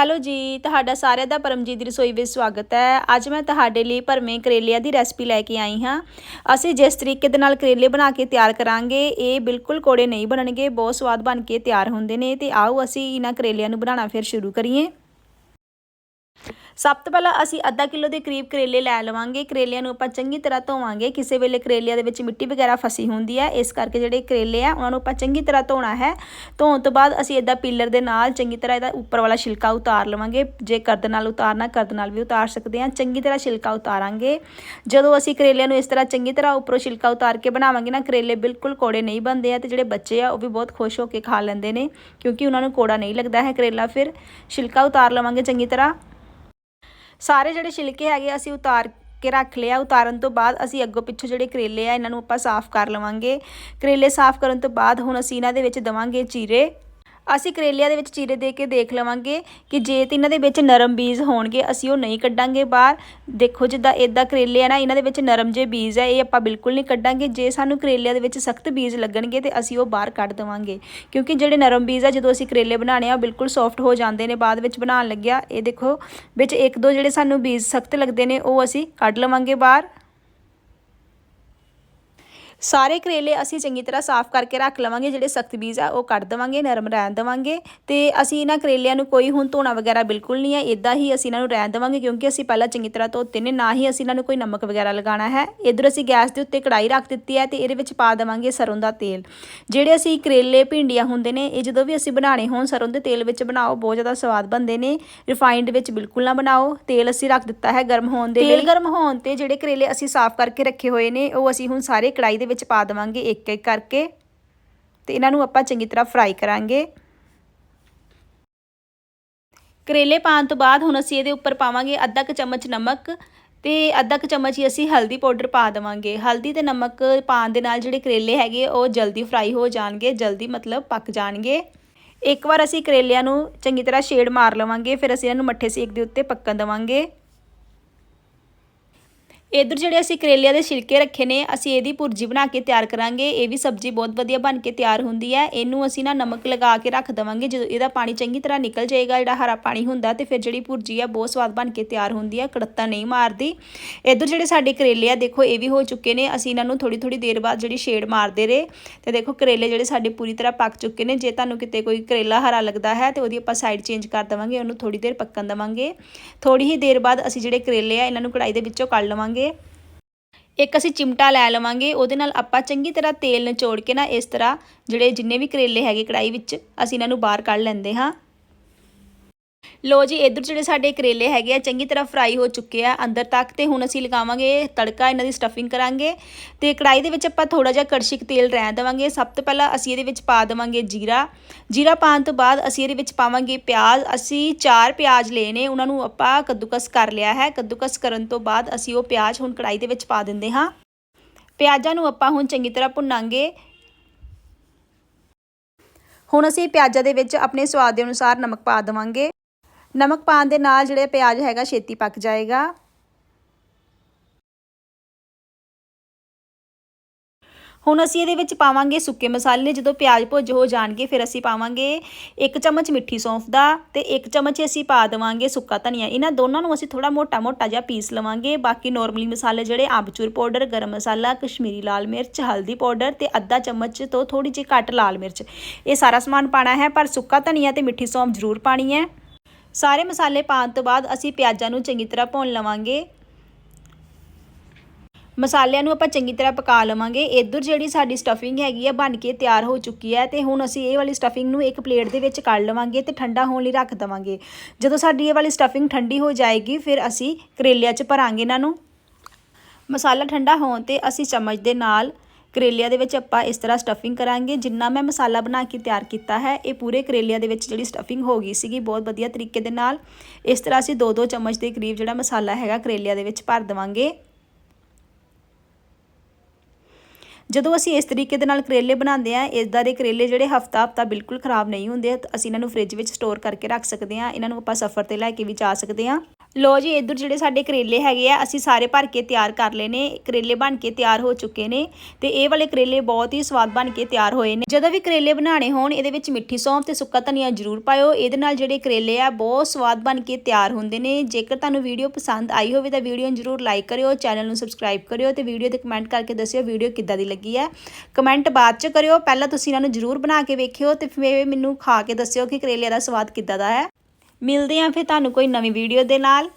Hello ਜੀ, ਤੁਹਾਡਾ ਸਾਰਿਆਂ ਦਾ ਪਰਮਜੀਤ ਦੀ ਰਸੋਈ ਵਿੱਚ ਸਵਾਗਤ ਹੈ। ਅੱਜ ਮੈਂ ਤੁਹਾਡੇ ਲਈ ਭਰਵੇਂ ਕਰੇਲਿਆਂ ਦੀ ਰੈਸਪੀ ਲੈ ਕੇ ਆਈ ਹਾਂ। ਅਸੀਂ ਜਿਸ ਤਰੀਕੇ ਦੇ ਨਾਲ ਕਰੇਲੇ ਬਣਾ ਕੇ ਤਿਆਰ ਕਰਾਂਗੇ, ਇਹ ਬਿਲਕੁਲ ਕੋੜੇ ਨਹੀਂ ਬਣਨਗੇ, ਬਹੁਤ ਸਵਾਦ ਬਣ ਕੇ ਤਿਆਰ ਹੁੰਦੇ ਨੇ ਤੇ ਆਓ ਅਸੀਂ ਇਹਨਾਂ ਕਰੇਲਿਆਂ ਨੂੰ ਬਣਾਉਣਾ ਫਿਰ ਸ਼ੁਰੂ ਕਰੀਏ। ਸਭ ਤੋਂ ਪਹਿਲਾਂ ਅਸੀਂ ਅੱਧਾ ਕਿਲੋ ਦੇ ਕਰੀਬ ਕਰੇਲੇ ਲੈ ਲਵਾਂਗੇ। ਕਰੇਲਿਆਂ ਨੂੰ ਆਪਾਂ ਚੰਗੀ ਤਰ੍ਹਾਂ ਧੋਵਾਂਗੇ। ਕਿਸੇ ਵੇਲੇ ਕਰੇਲਿਆਂ ਦੇ ਵਿੱਚ ਮਿੱਟੀ ਵਗੈਰਾ ਫਸੀ ਹੁੰਦੀ ਹੈ। ਇਸ ਕਰਕੇ ਜਿਹੜੇ ਕਰੇਲੇ ਆ, ਉਹਨਾਂ ਨੂੰ ਆਪਾਂ ਚੰਗੀ ਤਰ੍ਹਾਂ ਧੋਣਾ ਹੈ। ਧੋਣ ਤੋਂ ਬਾਅਦ ਅਸੀਂ ਇਦਾਂ ਪੀਲਰ ਦੇ ਨਾਲ ਚੰਗੀ ਤਰ੍ਹਾਂ ਇਹਦਾ ਉੱਪਰ ਵਾਲਾ ਛਿਲਕਾ ਉਤਾਰ ਲਵਾਂਗੇ। ਜੇ ਕਰਦ ਨਾਲ ਉਤਾਰਨਾ, ਕਰਦ ਨਾਲ ਵੀ ਉਤਾਰ ਸਕਦੇ ਹਾਂ। ਚੰਗੀ ਤਰ੍ਹਾਂ ਛਿਲਕਾ ਉਤਾਰਾਂਗੇ। ਜਦੋਂ ਅਸੀਂ ਕਰੇਲਿਆਂ ਨੂੰ ਇਸ ਤਰ੍ਹਾਂ ਚੰਗੀ ਤਰ੍ਹਾਂ ਉੱਪਰੋਂ ਛਿਲਕਾ ਉਤਾਰ ਕੇ ਬਣਾਵਾਂਗੇ ਨਾ, ਕਰੇਲੇ ਬਿਲਕੁਲ ਕੋੜੇ ਨਹੀਂ ਬਣਦੇ ਆ ਤੇ ਜਿਹੜੇ ਬੱਚੇ ਆ, ਉਹ ਵੀ ਬਹੁਤ ਖੁਸ਼ ਹੋ ਕੇ ਖਾ ਲੈਂਦੇ ਨੇ। ਕਿਉਂਕਿ ਉਹਨਾਂ ਨੂੰ ਕੋੜਾ ਨਹੀਂ ਲੱਗਦਾ ਹੈ ਕਰੇਲਾ। ਫਿਰ ਛਿਲਕਾ ਉਤਾਰ ਲਵਾਂਗੇ ਚੰਗੀ ਤਰ੍ਹਾਂ। ਸਾਰੇ ਜਿਹੜੇ ਛਿਲਕੇ ਹੈਗੇ ਅਸੀਂ ਉਤਾਰ ਕੇ ਰੱਖ ਲਿਆ ਉਤਾਰਨ ਤੋਂ ਬਾਅਦ ਅਸੀਂ ਅੱਗੋਂ ਪਿੱਛੋਂ ਜਿਹੜੇ ਕਰੇਲੇ ਆ, ਇਹਨਾਂ ਨੂੰ ਆਪਾਂ ਸਾਫ਼ ਕਰ ਲਵਾਂਗੇ। ਕਰੇਲੇ ਸਾਫ਼ ਕਰਨ ਤੋਂ ਬਾਅਦ ਹੁਣ ਅਸੀਂ ਇਹਨਾਂ ਦੇ ਵਿੱਚ ਦਵਾਂਗੇ ਚੀਰੇ ਅਸੀਂ ਕਰੇਲਿਆਂ ਦੇ ਵਿੱਚ ਚੀਰੇ ਦੇ ਕੇ ਦੇਖ ਲਵਾਂਗੇ ਕਿ ਜੇ ਤੇ ਇਹਨਾਂ ਦੇ ਵਿੱਚ ਨਰਮ ਬੀਜ ਹੋਣਗੇ, ਅਸੀਂ ਉਹ ਨਹੀਂ ਕੱਢਾਂਗੇ ਬਾਹਰ। ਦੇਖੋ ਜਿੱਦਾਂ ਇਦਾਂ ਕਰੇਲੇ ਆ ਨਾ, ਇਹਨਾਂ ਦੇ ਵਿੱਚ ਨਰਮ ਜੇ ਬੀਜ ਹੈ ਇਹ ਆਪਾਂ ਬਿਲਕੁਲ ਨਹੀਂ ਕੱਢਾਂਗੇ। ਜੇ ਸਾਨੂੰ ਕਰੇਲਿਆਂ ਦੇ ਵਿੱਚ ਸਖਤ ਬੀਜ ਲੱਗਣਗੇ ਤੇ ਅਸੀਂ ਉਹ ਬਾਹਰ ਕੱਢ ਦੇਵਾਂਗੇ। ਕਿਉਂਕਿ ਜਿਹੜੇ ਨਰਮ ਬੀਜ ਆ, ਜਦੋਂ ਅਸੀਂ ਕਰੇਲੇ ਬਣਾਣੇ ਆ ਬਿਲਕੁਲ ਸੌਫਟ ਹੋ ਜਾਂਦੇ ਨੇ, ਬਾਅਦ ਵਿੱਚ ਬਣਾਉਣ ਲੱਗਿਆ। ਇਹ ਦੇਖੋ, ਵਿੱਚ ਇੱਕ ਦੋ ਜਿਹੜੇ ਸਾਨੂੰ ਬੀਜ ਸਖਤ ਲੱਗਦੇ ਨੇ, ਉਹ ਅਸੀਂ ਕੱਢ ਲਵਾਂਗੇ ਬਾਹਰ। ਸਾਰੇ ਕਰੇਲੇ ਅਸੀਂ ਚੰਗੀ ਤਰ੍ਹਾਂ ਸਾਫ਼ ਕਰਕੇ ਰੱਖ ਲਵਾਂਗੇ ਜਿਹੜੇ ਸਖਤ ਬੀਜ ਆ ਉਹ ਕੱਢ ਦੇਵਾਂਗੇ ਨਰਮ ਰਹਿਣ ਦੇਵਾਂਗੇ ਤੇ ਅਸੀਂ ਇਹਨਾਂ ਕਰੇਲਿਆਂ ਨੂੰ ਕੋਈ ਹੁਣ ਧੋਣਾ ਵਗੈਰਾ ਬਿਲਕੁਲ ਨਹੀਂ ਹੈ ਇਦਾਂ ਹੀ ਅਸੀਂ ਇਹਨਾਂ ਨੂੰ ਰਹਿਣ ਦੇਵਾਂਗੇ ਕਿਉਂਕਿ ਅਸੀਂ ਪਹਿਲਾਂ ਚੰਗੀ ਤਰ੍ਹਾਂ ਧੋਤੇ ਨੇ ਨਾ ਹੀ ਅਸੀਂ ਇਹਨਾਂ ਨੂੰ ਕੋਈ ਨਮਕ ਵਗੈਰਾ ਲਗਾਉਣਾ ਹੈ। ਇਧਰ ਅਸੀਂ ਗੈਸ ਦੇ ਉੱਤੇ ਕੜਾਈ ਰੱਖ ਦਿੱਤੀ ਹੈ ਤੇ ਇਹਦੇ ਵਿੱਚ ਪਾ ਦੇਵਾਂਗੇ ਸਰੋਂ ਦਾ ਤੇਲ। ਜਿਹੜੇ ਅਸੀਂ ਕਰੇਲੇ ਭਿੰਡੀਆਂ ਹੁੰਦੇ ਨੇ ਇਹ ਜਦੋਂ ਵੀ ਅਸੀਂ ਬਣਾਣੇ ਹੋਣ ਸਰੋਂ ਦੇ ਤੇਲ ਵਿੱਚ ਬਣਾਓ ਬਹੁਤ ਜ਼ਿਆਦਾ ਸਵਾਦ ਬਣਦੇ ਨੇ। ਰਿਫਾਈਨਡ ਵਿੱਚ ਬਿਲਕੁਲ ਨਾ ਬਣਾਓ ਤੇਲ ਅਸੀਂ ਰੱਖ ਦਿੱਤਾ ਹੈ ਗਰਮ ਹੋਣ ਦੇ ਲਈ। ਤੇਲ ਗਰਮ ਹੋਣ ਤੇ ਜਿਹੜੇ ਕਰੇਲੇ ਅਸੀਂ ਸਾਫ਼ ਕਰਕੇ ਰੱਖੇ ਹੋਏ ਨੇ ਉਹ ਅਸੀਂ ਹੁਣ ਸਾਰੇ ਕੜਾਈ ਦੇ ਵਿੱਚ ਪਾ ਦੇਵਾਂਗੇ ਇੱਕ ਇੱਕ ਕਰਕੇ ਤੇ ਇਹਨਾਂ ਨੂੰ ਆਪਾਂ ਚੰਗੀ ਤਰ੍ਹਾਂ ਫਰਾਈ ਕਰਾਂਗੇ। ਕਰੇਲੇ ਪਾਉਣ ਤੋਂ ਬਾਅਦ ਹੁਣ ਅਸੀਂ ਇਹਦੇ ਉੱਪਰ ਪਾਵਾਂਗੇ ਅੱਧਾ ਕੁ ਚਮਚ ਨਮਕ ਤੇ ਅੱਧਾ ਕੁ ਚਮਚ ਹੀ ਅਸੀਂ ਹਲਦੀ ਪਾਊਡਰ ਪਾ ਦੇਵਾਂਗੇ। ਹਲਦੀ ਤੇ ਨਮਕ ਪਾਉਣ ਦੇ ਨਾਲ ਜਿਹੜੇ ਕਰੇਲੇ ਹੈਗੇ ਉਹ ਜਲਦੀ ਫਰਾਈ ਹੋ ਜਾਣਗੇ, ਜਲਦੀ ਮਤਲਬ ਪੱਕ ਜਾਣਗੇ। ਇੱਕ ਵਾਰ ਅਸੀਂ ਕਰੇਲਿਆਂ ਨੂੰ ਚੰਗੀ ਤਰ੍ਹਾਂ ਸ਼ੇਡ ਮਾਰ ਲਵਾਂਗੇ, ਫਿਰ ਅਸੀਂ ਇਹਨਾਂ ਨੂੰ ਮੱਠੇ ਸੇਕ ਦੇ ਉੱਤੇ ਪੱਕਣ ਦੇਵਾਂਗੇ। ਇਧਰ ਜਿਹੜੇ ਅਸੀਂ ਕਰੇਲਿਆਂ ਦੇ ਛਿਲਕੇ ਰੱਖੇ ਨੇ, ਅਸੀਂ ਇਹਦੀ ਭੁਰਜੀ ਬਣਾ ਕੇ ਤਿਆਰ ਕਰਾਂਗੇ। ਇਹ ਵੀ ਸਬਜ਼ੀ ਬਹੁਤ ਵਧੀਆ ਬਣ ਕੇ ਤਿਆਰ ਹੁੰਦੀ ਹੈ। ਇਹਨੂੰ ਅਸੀਂ ਨਾ ਨਮਕ ਲਗਾ ਕੇ ਰੱਖ ਦਵਾਂਗੇ। ਜਦੋਂ ਇਹਦਾ ਪਾਣੀ ਚੰਗੀ ਤਰ੍ਹਾਂ ਨਿਕਲ ਜਾਏਗਾ, ਜਿਹੜਾ ਹਰਾ ਪਾਣੀ ਹੁੰਦਾ ਤੇ ਫਿਰ ਜਿਹੜੀ ਭੁਰਜੀ ਆ, ਬਹੁਤ ਸਵਾਦ ਬਣ ਕੇ ਤਿਆਰ ਹੁੰਦੀ ਹੈ ਕੜੱਤਾ ਨਹੀਂ ਮਾਰਦੀ। ਇਧਰ ਜਿਹੜੇ ਸਾਡੇ ਕਰੇਲੇ ਆ, ਦੇਖੋ ਇਹ ਵੀ ਹੋ ਚੁੱਕੇ ਨੇ। ਅਸੀਂ ਇਹਨਾਂ ਨੂੰ ਥੋੜੀ ਥੋੜੀ ਦੇਰ ਬਾਅਦ ਜਿਹੜੀ ਸ਼ੇਡ ਮਾਰਦੇ ਰਹੇ। ਤੇ ਦੇਖੋ ਕਰੇਲੇ ਜਿਹੜੇ ਸਾਡੇ ਪੂਰੀ ਤਰ੍ਹਾਂ ਪੱਕ ਚੁੱਕੇ ਨੇ। ਜੇ ਤੁਹਾਨੂੰ ਕਿਤੇ ਕੋਈ ਕਰੇਲਾ ਹਰਾ ਲੱਗਦਾ ਹੈ, ਤੇ ਉਹਦੀ ਆਪਾਂ ਸਾਈਡ ਚੇਂਜ ਕਰ ਦਵਾਂਗੇ, ਉਹਨੂੰ ਥੋੜੀ ਦੇਰ ਪੱਕਣ ਦਵਾਂਗੇ। ਥੋੜੀ ਹੀ ਦੇਰ ਬਾਅਦ ਅਸੀਂ ਜਿਹੜੇ ਕਰੇਲੇ ਆ, ਇਹਨਾਂ ਨੂੰ ਕੜਾਈ ਦੇ ਵਿੱਚੋਂ ਕੱਢ ਲਵਾਂਗੇ। ਇੱਕ ਅਸੀਂ ਚਿਮਟਾ ਲੈ ਲਵਾਂਗੇ, ਉਹਦੇ ਨਾਲ ਆਪਾਂ ਚੰਗੀ ਤਰ੍ਹਾਂ ਤੇਲ ਨਿਚੋੜ ਕੇ ਨਾ ਇਸ ਤਰ੍ਹਾਂ ਜਿਹੜੇ ਜਿੰਨੇ ਵੀ ਕਰੇਲੇ ਹੈਗੇ ਕੜਾਈ ਵਿੱਚ, ਅਸੀਂ ਇਹਨਾਂ ਨੂੰ ਬਾਹਰ ਕੱਢ ਲੈਂਦੇ ਹਾਂ। ਲੋ ਜੀ, ਇਧਰ ਜਿਹੜੇ ਸਾਡੇ ਕਰੇਲੇ ਹੈਗੇ ਆ, ਚੰਗੀ ਤਰ੍ਹਾਂ ਫਰਾਈ ਹੋ ਚੁੱਕੇ ਆ ਅੰਦਰ ਤੱਕ ਤੇ ਹੁਣ ਅਸੀਂ ਲਗਾਵਾਂਗੇ ਤੜਕਾ, ਇਹਨਾਂ ਦੀ ਸਟਫਿੰਗ ਕਰਾਂਗੇ ਤੇ ਕੜਾਈ ਦੇ ਵਿੱਚ ਆਪਾਂ ਥੋੜਾ ਜਿਹਾ ਕੜਛਿਕ ਤੇਲ ਰਹਿਣ ਦੇਵਾਂਗੇ। ਸਭ ਤੋਂ ਪਹਿਲਾਂ ਅਸੀਂ ਇਹਦੇ ਵਿੱਚ ਪਾ ਦੇਵਾਂਗੇ ਜੀਰਾ। ਜੀਰਾ ਪਾਉਣ ਤੋਂ ਬਾਅਦ ਅਸੀਂ ਇਹਦੇ ਵਿੱਚ ਪਾਵਾਂਗੇ ਪਿਆਜ਼। ਅਸੀਂ ਚਾਰ ਪਿਆਜ਼ ਲਏ ਨੇ, ਉਹਨਾਂ ਨੂੰ ਆਪਾਂ ਕੱਦੂਕਸ ਕਰ ਲਿਆ ਹੈ। ਕੱਦੂਕਸ ਕਰਨ ਤੋਂ ਬਾਅਦ ਅਸੀਂ ਉਹ ਪਿਆਜ਼ ਹੁਣ ਕੜਾਈ ਦੇ ਵਿੱਚ ਪਾ ਦਿੰਦੇ ਹਾਂ। ਪਿਆਜ਼ਾਂ ਨੂੰ ਆਪਾਂ ਹੁਣ ਚੰਗੀ ਤਰ੍ਹਾਂ ਭੁੰਨਾਂਗੇ। ਹੁਣ ਅਸੀਂ ਪਿਆਜ਼ਾਂ ਦੇ ਵਿੱਚ ਆਪਣੇ ਸਵਾਦ ਦੇ ਅਨੁਸਾਰ ਨਮਕ ਪਾ ਦੇਵਾਂਗੇ। ਨਮਕ ਪਾਉਣ ਦੇ ਨਾਲ ਜਿਹੜੇ ਪਿਆਜ਼ ਹੈਗਾ, ਛੇਤੀ ਪੱਕ ਜਾਏਗਾ। ਹੁਣ ਅਸੀਂ ਇਹਦੇ ਵਿੱਚ ਪਾਵਾਂਗੇ ਸੁੱਕੇ ਮਸਾਲੇ। ਜਦੋਂ ਪਿਆਜ਼ ਭੁੱਜ ਹੋ ਜਾਣਗੇ, ਫਿਰ ਅਸੀਂ ਪਾਵਾਂਗੇ ਇੱਕ ਚਮਚ ਮਿੱਠੀ ਸੌਂਫ ਦਾ ਤੇ ਇੱਕ ਚਮਚ ਅਸੀਂ ਪਾ ਦੇਵਾਂਗੇ ਸੁੱਕਾ ਧਨੀਆ। ਇਹਨਾਂ ਦੋਨਾਂ ਨੂੰ ਅਸੀਂ ਥੋੜਾ ਮੋਟਾ-ਮੋਟਾ ਜਿਹਾ ਪੀਸ ਲਵਾਂਗੇ। ਬਾਕੀ ਨਾਰਮਲੀ ਮਸਾਲੇ ਜਿਹੜੇ ਆਮਚੂਰ ਪਾਊਡਰ, ਗਰਮ ਮਸਾਲਾ, ਕਸ਼ਮੀਰੀ ਲਾਲ ਮਿਰਚ, ਹਲਦੀ ਪਾਊਡਰ ਤੇ ਅੱਧਾ ਚਮਚ ਤੋਂ ਥੋੜੀ ਜਿਹੀ ਘੱਟ ਲਾਲ ਮਿਰਚ। ਇਹ ਸਾਰਾ ਸਮਾਨ ਪਾਣਾ ਹੈ, ਪਰ ਸੁੱਕਾ ਧਨੀਆ ਤੇ ਮਿੱਠੀ ਸੌਂਫ ਜ਼ਰੂਰ ਪਾਣੀ ਹੈ। ਸਾਰੇ ਮਸਾਲੇ ਪਾਉਣ ਤੋਂ ਬਾਅਦ ਅਸੀਂ ਪਿਆਜ਼ਾਂ ਨੂੰ ਚੰਗੀ ਤਰ੍ਹਾਂ ਭੁੰਨ ਲਵਾਂਗੇ। ਮਸਾਲਿਆਂ ਨੂੰ ਆਪਾਂ ਚੰਗੀ ਤਰ੍ਹਾਂ ਪਕਾ ਲਵਾਂਗੇ। ਇਧਰ ਜਿਹੜੀ ਸਾਡੀ ਸਟਫਿੰਗ ਹੈਗੀ ਆ ਬਣ ਕੇ ਤਿਆਰ ਹੋ ਚੁੱਕੀ ਹੈ ਤੇ ਹੁਣ ਅਸੀਂ ਇਹ ਵਾਲੀ ਸਟਫਿੰਗ ਨੂੰ ਇੱਕ ਪਲੇਟ ਦੇ ਵਿੱਚ ਕੱਢ ਲਵਾਂਗੇ ਤੇ ਠੰਡਾ ਹੋਣ ਲਈ ਰੱਖ ਦਵਾਂਗੇ। ਜਦੋਂ ਸਾਡੀ ਇਹ ਵਾਲੀ ਸਟਫਿੰਗ ਠੰਡੀ ਹੋ ਜਾਏਗੀ, ਫਿਰ ਅਸੀਂ ਕਰੇਲਿਆਂ 'ਚ ਭਰਾਂਗੇ ਇਹਨਾਂ ਨੂੰ। ਮਸਾਲਾ ਠੰਡਾ ਹੋਣ ਤੇ ਅਸੀਂ ਚਮਚ ਦੇ ਨਾਲ ਕਰੇਲਿਆਂ ਦੇ ਵਿੱਚ ਆਪਾਂ ਇਸ ਤਰ੍ਹਾਂ ਸਟਫਿੰਗ ਕਰਾਂਗੇ। ਜਿੰਨਾ ਮੈਂ ਮਸਾਲਾ ਬਣਾ ਕੇ ਤਿਆਰ ਕੀਤਾ ਹੈ, ਇਹ ਪੂਰੇ ਕਰੇਲਿਆਂ ਦੇ ਵਿੱਚ ਜਿਹੜੀ ਸਟਫਿੰਗ ਹੋ ਗਈ ਸੀਗੀ, ਬਹੁਤ ਵਧੀਆ ਤਰੀਕੇ ਦੇ ਨਾਲ। ਇਸ ਤਰ੍ਹਾਂ ਅਸੀਂ 2-2 ਚਮਚ ਦੇ ਕਰੀਬ ਜਿਹੜਾ ਮਸਾਲਾ ਹੈਗਾ, ਕਰੇਲਿਆਂ ਦੇ ਵਿੱਚ ਭਰ ਦੇਵਾਂਗੇ। ਜਦੋਂ ਅਸੀਂ ਇਸ ਤਰੀਕੇ ਦੇ ਨਾਲ ਕਰੇਲੇ ਬਣਾਉਂਦੇ ਆ ਇਸਦਾ ਦੇ ਕਰੇਲੇ ਜਿਹੜੇ ਹਫਤਾ ਹਫਤਾ ਬਿਲਕੁਲ ਖਰਾਬ ਨਹੀਂ ਹੁੰਦੇ, ਅਸੀਂ ਇਹਨਾਂ ਨੂੰ ਫ੍ਰਿਜ ਵਿੱਚ ਸਟੋਰ ਕਰਕੇ ਰੱਖ ਸਕਦੇ ਆ ਇਹਨਾਂ ਨੂੰ ਆਪਾਂ ਸਫ਼ਰ ਤੇ ਲੈ ਕੇ ਵੀ ਜਾ ਸਕਦੇ ਆ ਲੋ ਜੀ, ਇੱਧਰ ਜਿਹੜੇ ਸਾਡੇ ਕਰੇਲੇ ਹੈਗੇ ਆ, ਅਸੀਂ ਸਾਰੇ ਭਰ ਕੇ ਤਿਆਰ ਕਰ ਲਏ ਨੇ, ਕਰੇਲੇ ਬਣ ਕੇ ਤਿਆਰ ਹੋ ਚੁੱਕੇ ਨੇ ਤੇ ਇਹ ਵਾਲੇ ਕਰੇਲੇ ਬਹੁਤ ਹੀ ਸਵਾਦ ਬਣ ਕੇ ਤਿਆਰ ਹੋਏ ਨੇ। ਜਦੋਂ ਵੀ ਕਰੇਲੇ ਬਣਾਉਣੇ ਹੋਣ, ਇਹਦੇ ਵਿੱਚ ਮਿੱਠੀ ਸੌਂਫ ਤੇ ਸੁੱਕਾ ਧਨੀਆ ਜ਼ਰੂਰ ਪਾਇਓ। ਇਹਦੇ ਨਾਲ ਜਿਹੜੇ ਕਰੇਲੇ ਆ, ਬਹੁਤ ਸਵਾਦ ਬਣ ਕੇ ਤਿਆਰ ਹੁੰਦੇ ਨੇ। ਜੇਕਰ ਤੁਹਾਨੂੰ ਵੀਡੀਓ ਪਸੰਦ ਆਈ ਹੋਵੇ ਤਾਂ ਵੀਡੀਓ ਨੂੰ ਜ਼ਰੂਰ ਲਾਈਕ ਕਰਿਓ, ਚੈਨਲ ਨੂੰ ਸਬਸਕ੍ਰਾਈਬ ਕਰਿਓ ਤੇ ਵੀਡੀਓ ਤੇ ਕਮੈਂਟ ਕਰਕੇ ਦੱਸਿਓ ਵੀਡੀਓ ਕਿੱਦਾਂ ਦੀ ਲੱਗੀ ਹੈ ਕਮੈਂਟ ਬਾਅਦ ਚ ਕਰਿਓ। ਪਹਿਲਾਂ ਤੁਸੀਂ ਇਹਨਾਂ ਨੂੰ ਜ਼ਰੂਰ ਬਣਾ ਕੇ ਵੇਖਿਓ ਤੇ ਫਿਰ ਮੈਨੂੰ ਖਾ ਕੇ ਦੱਸਿਓ ਕਿ ਕਰੇਲਿਆਂ ਦਾ ਸਵਾਦ ਕਿੱਦਾਂ ਦਾ ਹੈ। ਮਿਲਦੇ ਆਂ ਫਿਰ ਤੁਹਾਨੂੰ ਕੋਈ ਨਵੀਂ ਵੀਡੀਓ ਦੇ ਨਾਲ।